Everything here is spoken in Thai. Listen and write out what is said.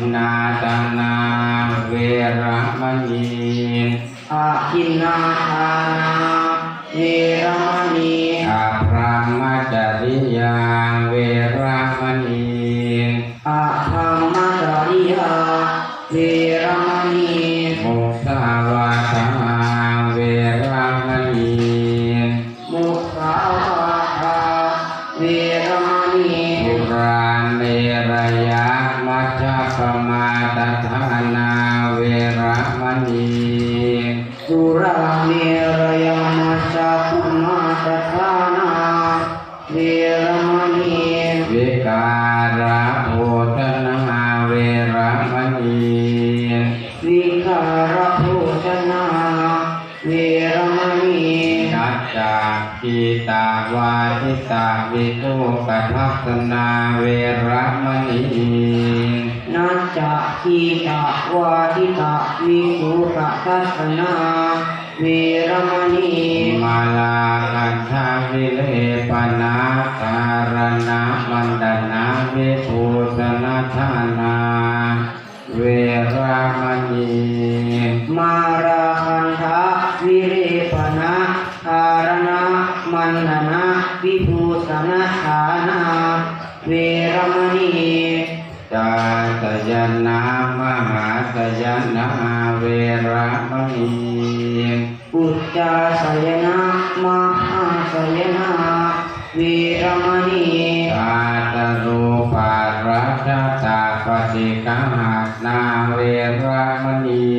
นนาตานาเวระมณีอาทินนาทานาเวรมณีอาพรหมจริยาเวระมณีอาธรรมจริยาเวรมณีมุสาวาทาเวระมณีมุสาวาทาเวรม ปมาตฐานาเวรมณีสุราเมรยามัจจคุมาตทานาเวรมณีวิการะโภชนาเวรมณีวิการะโภชนาเวรมณีนัจจาคีตาวาทิตาวิโตกัทัสนาเวรมณี จจคีตาวาทิตาวิสุขทัสนาเวรมณีมาลาคันธาวิเลปนาการณะมันดนาวิภูสนาธานาเวระมณีมาราคันทะวิเรปนะคารณะมันนนะวิภูสนะฐานาเวรมณี จาตยนามหาตยนาเวระมณีอุจจาสยนะมหาสยนะเวรมณีกาตรูปารัชตาปฏิกาหานาเวระมณี